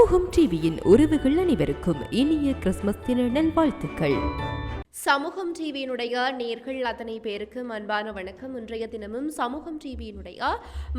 சமூகம் டிவியின் உறவுகள் அனைவருக்கும் இனிய கிறிஸ்துமஸ் தின நல்வாழ்த்துக்கள். சமூகம் டிவியினுடைய நேர்கள் அத்தனை பேருக்கு அன்பான வணக்கம். இன்றைய தினமும் சமூகம் டிவியினுடைய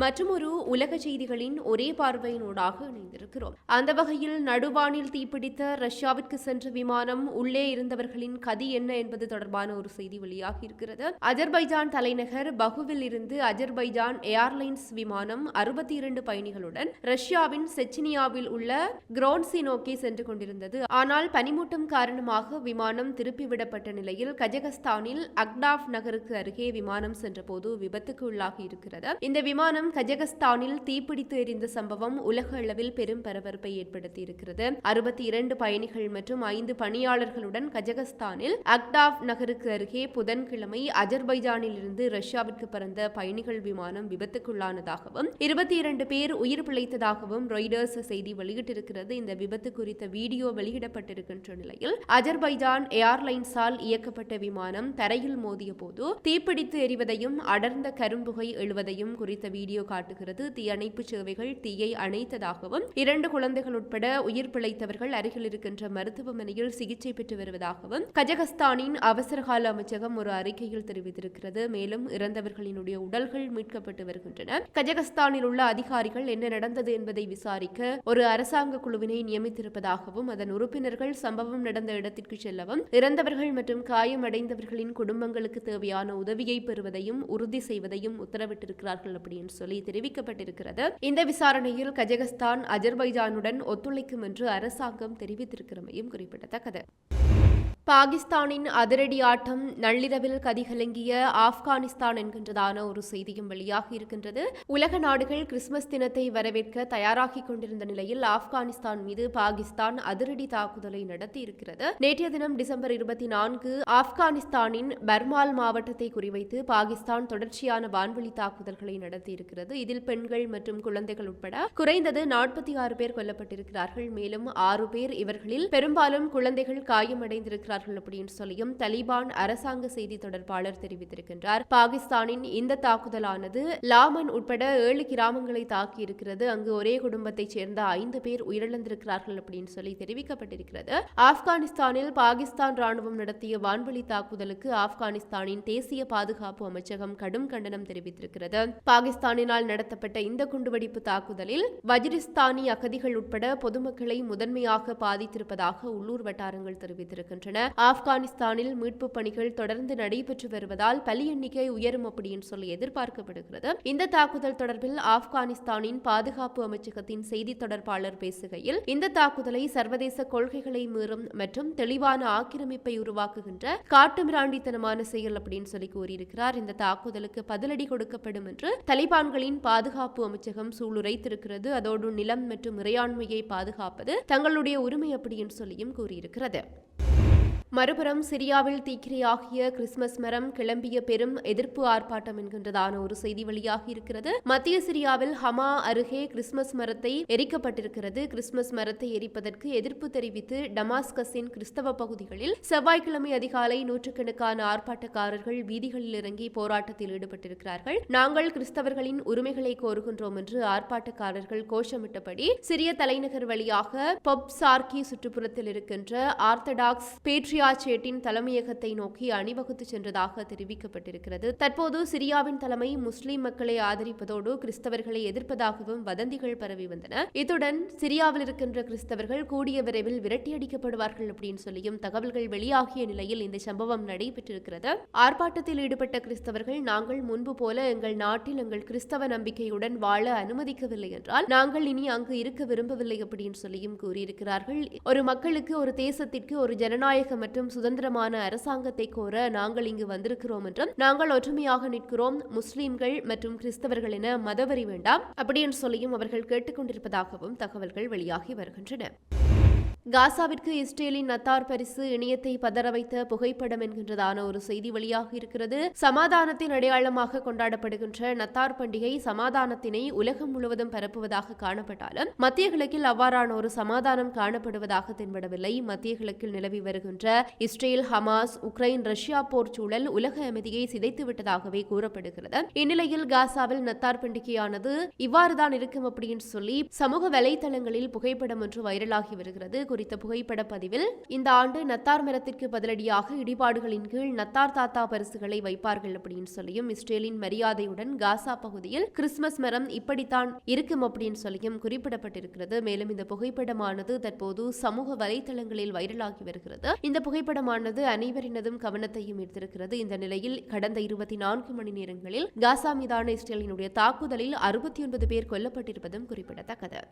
மற்றும் ஒரு உலக செய்திகளின் ஒரே பார்வையினூடாக இணைந்திருக்கிறோம். அந்த வகையில் நடுவானில் தீப்பிடித்த ரஷ்யாவிற்கு சென்ற விமானம் உள்ளே இருந்தவர்களின் கதி என்ன என்பது தொடர்பான ஒரு செய்தி வெளியாகி இருக்கிறது. அஜர்பைஜான் தலைநகர் பகுவில் இருந்து அஜர்பைஜான் ஏர்லைன்ஸ் விமானம் அறுபத்தி இரண்டு பயணிகளுடன் ரஷ்யாவின் செச்சினியாவில் உள்ள குரோன்சி நோக்கி சென்று கொண்டிருந்தது. ஆனால் பனிமூட்டம் காரணமாக விமானம் திருப்பிவிடப்பட்ட ஏற்பட்ட நிலையில் கஜகஸ்தானில் அக்டாஃப் நகருக்கு அருகே விமானம் சென்றபோது விபத்துக்கு உள்ளாகி இருக்கிறது. இந்த விமானம் கஜகஸ்தானில் தீப்பிடித்து எரிந்த சம்பவம் உலக அளவில் பெரும் பரபரப்பை ஏற்படுத்தி இருக்கிறது அறுபத்தி இரண்டு பயணிகள் மற்றும் ஐந்து பணியாளர்களுடன் கஜகஸ்தானில் அக்டாஃப் நகருக்கு அருகே புதன்கிழமை அஜர்பைஜானில் இருந்து ரஷ்யாவிற்கு பறந்த பயணிகள் விமானம் விபத்துக்குள்ளானதாகவும் இருபத்தி இரண்டு பேர் உயிர் பிழைத்ததாகவும் ரொய்டர்ஸ் செய்தி வெளியிட்டிருக்கிறது. இந்த விபத்து குறித்த வீடியோ வெளியிடப்பட்டிருக்கின்ற நிலையில் அஜர்பைஜான் ஏர்லைன்ஸால் இயக்கப்பட்ட விமானம் தரையில் மோதிய போது தீப்பிடித்து எரிவதையும் அடர்ந்த கரும்புகை எழுவதையும் குறித்த வீடியோ காட்டுகிறது. தீயணைப்பு சேவைகள் தீயை அணைத்ததாகவும் இரண்டு குழந்தைகள் உட்பட உயிர் பிழைத்தவர்கள் அருகில் இருக்கின்ற மருத்துவமனையில் சிகிச்சை பெற்று வருவதாகவும் கஜகஸ்தானின் அவசரகால அமைச்சகம் ஒரு அறிக்கையில் தெரிவித்திருக்கிறது. மேலும் இறந்தவர்களினுடைய உடல்கள் மீட்கப்பட்டு வருகின்றன. கஜகஸ்தானில் உள்ள அதிகாரிகள் என்ன நடந்தது என்பதை விசாரிக்க ஒரு அரசாங்க குழுவினை நியமித்திருப்பதாகவும் அதன் உறுப்பினர்கள் சம்பவம் நடந்த இடத்திற்கு செல்லவும் இறந்தவர்கள் மற்றும் காயமடைந்தவர்களின் குடும்பங்களுக்கு தேவையான உதவியை பெறுவதையும் உறுதி செய்வதையும் உத்தரவிட்டிருக்கிறார்கள் அப்படின்னு சொல்லி தெரிவிக்கப்பட்டிருக்கிறது. இந்த விசாரணையில் கஜகஸ்தான் அஜர்பைஜானுடன் ஒத்துழைக்கும் என்று அரசாங்கம் தெரிவித்திருக்கிறமையும் குறிப்பிடத்தக்கது. பாகிஸ்தானின் அதிரடி ஆட்டம் நள்ளிரவில் கதிகலங்கிய ஆப்கானிஸ்தான் என்கின்றதான ஒரு செய்தியும் வெளியாகி இருக்கின்றது. உலக நாடுகள் கிறிஸ்துமஸ் தினத்தை வரவேற்க தயாராகிக் கொண்டிருந்த நிலையில் ஆப்கானிஸ்தான் மீது பாகிஸ்தான் அதிரடி தாக்குதலை நடத்தி இருக்கிறது. நேற்றைய தினம் டிசம்பர் இருபத்தி நான்கு ஆப்கானிஸ்தானின் பர்மால் மாவட்டத்தை குறிவைத்து பாகிஸ்தான் தொடர்ச்சியான வான்வெளி தாக்குதல்களை நடத்தி இருக்கிறது. இதில் பெண்கள் மற்றும் குழந்தைகள் உட்பட குறைந்தது நாற்பத்தி ஆறு பேர் கொல்லப்பட்டிருக்கிறார்கள். மேலும் ஆறு பேர் இவர்களில் பெரும்பாலும் குழந்தைகள் காயமடைந்திருக்கிறார்கள். இருக்கிறார்கள் அப்படின்னு சொல்லியும் தலிபான் அரசாங்க செய்தி தொடர்பாளர் தெரிவித்திருக்கின்றார். பாகிஸ்தானின் இந்த தாக்குதலானது லாமன் உட்பட ஏழு கிராமங்களை தாக்கி இருக்கிறது. அங்கு ஒரே குடும்பத்தைச் சேர்ந்த ஐந்து பேர் உயிரிழந்திருக்கிறார்கள் அப்படின்னு சொல்லி தெரிவிக்கப்பட்டிருக்கிறது. ஆப்கானிஸ்தானில் பாகிஸ்தான் ராணுவம் நடத்திய வான்வெளி தாக்குதலுக்கு ஆப்கானிஸ்தானின் தேசிய பாதுகாப்பு அமைச்சகம் கடும் கண்டனம் தெரிவித்திருக்கிறது. பாகிஸ்தானினால் நடத்தப்பட்ட இந்த குண்டுவெடிப்பு தாக்குதலில் வஜிரிஸ்தானி அகதிகள் உட்பட பொதுமக்களை முதன்மையாக பாதித்திருப்பதாக உள்ளூர் வட்டாரங்கள் தெரிவித்திருக்கின்றன. ஆப்கானிஸ்தானில் மீட்பு பணிகள் தொடர்ந்து நடைபெற்று வருவதால் பலி எண்ணிக்கை உயரும் அப்படின்னு சொல்லி எதிர்பார்க்கப்படுகிறது. இந்த தாக்குதல் தொடர்பில் ஆப்கானிஸ்தானின் பாதுகாப்பு அமைச்சகத்தின் செய்தி தொடர்பாளர் பேசுகையில் இந்த தாக்குதலை சர்வதேச கொள்கைகளை மீறும் மற்றும் தெளிவான ஆக்கிரமிப்பை உருவாக்குகின்ற காட்டுமிராண்டித்தனமான செயல் அப்படின்னு சொல்லி கூறியிருக்கிறார். இந்த தாக்குதலுக்கு பதிலடி கொடுக்கப்படும் என்று தலிபான்களின் பாதுகாப்பு அமைச்சகம் சூளுரைத்திருக்கிறது. அதோடு நிலம் மற்றும் இறையாண்மையை பாதுகாப்பது தங்களுடைய உரிமை அப்படின்னு சொல்லியும் கூறியிருக்கிறது. மறுபுறம் சிரியாவில் தீக்கிரையாகிய கிறிஸ்துமஸ் மரம் கிளம்பிய பெரும் எதிர்ப்பு ஆர்ப்பாட்டம் என்கின்றதான ஒரு செய்தி வெளியாகி இருக்கிறது. மத்திய சிரியாவில் ஹமா அருகே கிறிஸ்துமஸ் மரத்தை எரிக்கப்பட்டிருக்கிறது. கிறிஸ்துமஸ் மரத்தை எரிப்பதற்கு எதிர்ப்பு தெரிவித்து டமாஸ்கஸின் கிறிஸ்தவ பகுதிகளில் செவ்வாய்க்கிழமை அதிகாலை நூற்றுக்கணக்கான ஆர்ப்பாட்டக்காரர்கள் வீதிகளில் இறங்கி போராட்டத்தில் ஈடுபட்டிருக்கிறார்கள். நாங்கள் கிறிஸ்தவர்களின் உரிமைகளை கோருகின்றோம் என்று ஆர்ப்பாட்டக்காரர்கள் கோஷமிட்டபடி சிறிய தலைநகர் வழியாக பொப் சார்கி சுற்றுப்புறத்தில் இருக்கின்ற ஆர்த்தடாக்ஸ் பேட்ரியா சேட்டின் தலைமையகத்தை நோக்கி அணிவகுத்து சென்றதாக தெரிவிக்கப்பட்டிருக்கிறது. தற்போது சிரியாவின் தலைமை முஸ்லிம் மக்களை ஆதரிப்பதோடு கிறிஸ்தவர்களை எதிர்ப்பதாகவும் வதந்திகள் பரவி வந்தன. இத்துடன் சிரியாவில் இருக்கின்ற கிறிஸ்தவர்கள் கூடிய விரைவில் விரட்டியடிக்கப்படுவார்கள் அப்படின்னு சொல்லியும் தகவல்கள் வெளியாகிய நிலையில் இந்த சம்பவம் நடைபெற்றிருக்கிறது. ஆர்ப்பாட்டத்தில் ஈடுபட்ட கிறிஸ்தவர்கள் நாங்கள் முன்பு போல எங்கள் நாட்டில் எங்கள் கிறிஸ்தவ நம்பிக்கையுடன் வாழ அனுமதிக்கவில்லை என்றால் நாங்கள் இனி அங்கு இருக்க விரும்பவில்லை அப்படின்னு சொல்லியும் கூறியிருக்கிறார்கள். ஒரு மக்களுக்கு ஒரு தேசத்திற்கு ஒரு ஜனநாயக மற்றும் சுதந்திரமான அரசாங்கத்தை கோர நாங்கள் இங்கு வந்திருக்கிறோம் என்றும் நாங்கள் ஒற்றுமையாக நிற்கிறோம். முஸ்லிம்கள் மற்றும் கிறிஸ்தவர்கள் என மதவரி வேண்டாம். அப்படி என்று சொல்லியும் அவர்கள் கேட்டுக்கொண்டிருப்பதாகவும் தகவல்கள் வெளியாகி வருகின்றன. காசாவிற்கு இஸ்ரேலின் நத்தார் பரிசு இணையத்தை பதற வைத்த புகைப்படம் என்கின்றதான ஒரு செய்தி வெளியாக இருக்கிறது. சமாதானத்தின் அடையாளமாக கொண்டாடப்படுகின்ற நத்தார் பண்டிகை சமாதானத்தினை உலகம் முழுவதும் பரப்புவதாக காணப்பட்டாலும் மத்திய கிழக்கில் அவ்வாறான ஒரு சமாதானம் காணப்படுவதாக தென்படவில்லை. மத்திய கிழக்கில் நிலவி வருகின்ற இஸ்ரேல் ஹமாஸ் உக்ரைன் ரஷ்யா போர் சூழல் உலக அமைதியை சிதைத்து விட்டதாகவே கூறப்படுகிறது. இந்நிலையில் காசாவில் நத்தார் பண்டிகையானது இவ்வாறுதான் இருக்கும் அப்படின்னு சொல்லி சமூக வலைதளங்களில் புகைப்படம் ஒன்று வைரலாகி வருகிறது. குறித்த புகைப்பட பதிவில் இந்த ஆண்டு நத்தார் மரத்திற்கு பதிலடியாக இடிபாடுகளின் கீழ் நத்தார் தாத்தா பரிசுகளை வைப்பார்கள் அப்படின்னு சொல்லியும் இஸ்ரேலின் மரியாதையுடன் காசா பகுதியில் கிறிஸ்துமஸ் மரம் இப்படித்தான் இருக்கும் அப்படின்னு சொல்லியும் குறிப்பிடப்பட்டிருக்கிறது. மேலும் இந்த புகைப்படமானது தற்போது சமூக வலைதளங்களில் வைரலாகி வருகிறது. இந்த புகைப்படமானது அனைவரினதும் கவனத்தையும் ஈர்த்திருக்கிறது. இந்த நிலையில் கடந்த இருபத்தி நான்கு மணி நேரங்களில் காசா மீதான இஸ்ரேலினுடைய தாக்குதலில் அறுபத்தி ஒன்பது பேர் கொல்லப்பட்டிருப்பதும் குறிப்பிடத்தக்கது.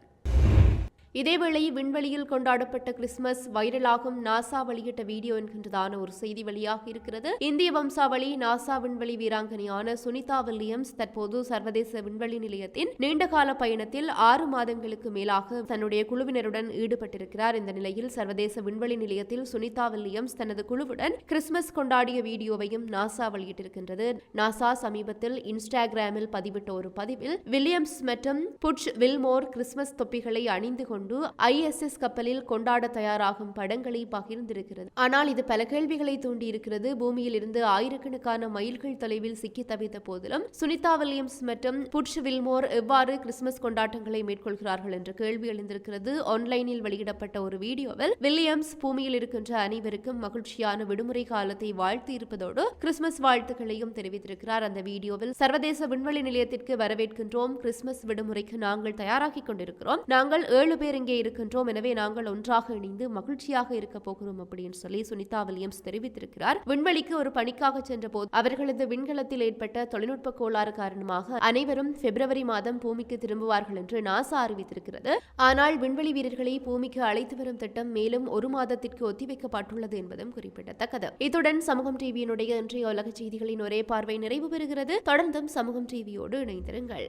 இதேவேளை விண்வெளியில் கொண்டாடப்பட்ட கிறிஸ்துமஸ் வைரலாகும் நாசா வெளியிட்ட வீடியோ என்கின்றதான ஒரு செய்தி வெளியாக இருக்கிறது. இந்திய வம்சாவளி நாசா விண்வெளி வீராங்கனையான சுனிதா வில்லியம்ஸ் தற்போது சர்வதேச விண்வெளி நிலையத்தின் நீண்டகால பயணத்தில் ஆறு மாதங்களுக்கு மேலாக தன்னுடைய குழுவினருடன் ஈடுபட்டிருக்கிறார். இந்த நிலையில் சர்வதேச விண்வெளி நிலையத்தில் சுனிதா வில்லியம்ஸ் தனது குழுவுடன் கிறிஸ்துமஸ் கொண்டாடிய வீடியோவையும் நாசா வெளியிட்டிருக்கின்றது. நாசா சமீபத்தில் இன்ஸ்டாகிராமில் பதிவிட்ட ஒரு பதிவில் வில்லியம்ஸ் மற்றும் புட்ச் வில்மோர் கிறிஸ்துமஸ் தொப்பிகளை அணிந்து கொண்டு கொண்டு ஐஎஸ்எஸ் கப்பலில் கொண்டாட தயாராகும் படங்களை பகிர்ந்திருக்கிறது. ஆனால் இது பல கேள்விகளை தூண்டியிருக்கிறது. பூமியில் இருந்து ஆயிரக்கணக்கான மைல்கள் தொலைவில் சிக்கி தவித்த போதிலும் சுனிதா வில்லியம்ஸ் மற்றும் புட்ச் வில்மோர் எவ்வாறு கிறிஸ்துமஸ் கொண்டாட்டங்களை மேற்கொள்கிறார்கள் என்ற கேள்வி எழுந்திருக்கிறது. ஆன்லைனில் வெளியிடப்பட்ட ஒரு வீடியோவில் வில்லியம்ஸ் பூமியில் இருக்கின்ற அனைவருக்கும் மகிழ்ச்சியான விடுமுறை காலத்தை வாழ்த்து இருப்பதோடு கிறிஸ்துமஸ் வாழ்த்துக்களையும் தெரிவித்திருக்கிறார். அந்த வீடியோவில் சர்வதேச விண்வெளி நிலையத்திற்கு வரவேற்கின்றோம். கிறிஸ்துமஸ் விடுமுறைக்கு நாங்கள் தயாராகிக் கொண்டிருக்கிறோம். நாங்கள் ஏழு பேர் இங்கே இருக்கின்றோம். எனவே நாங்கள் ஒன்றாக இணைந்து மகிழ்ச்சியாக இருக்க போகிறோம் அப்படின்னு சொல்லி சுனிதா வில்லியம்ஸ் தெரிவித்திருக்கிறார். விண்வெளிக்கு ஒரு பணிக்காக சென்ற போது அவர்களது விண்கலத்தில் ஏற்பட்ட தொழில்நுட்ப கோளாறு காரணமாக அனைவரும் பிப்ரவரி மாதம் பூமிக்கு திரும்புவார்கள் என்று நாசா அறிவித்திருக்கிறது. ஆனால் விண்வெளி வீரர்களை பூமிக்கு அழைத்து வரும் திட்டம் மேலும் ஒரு மாதத்திற்கு ஒத்திவைக்கப்பட்டுள்ளது என்பதும் குறிப்பிடத்தக்கது. இத்துடன் சமூகம் டிவியினுடைய இன்றைய உலக செய்திகளின் ஒரே பார்வை நிறைவு பெறுகிறது. தொடர்ந்தும் சமூகம் டிவியோடு இணைந்திருங்கள்.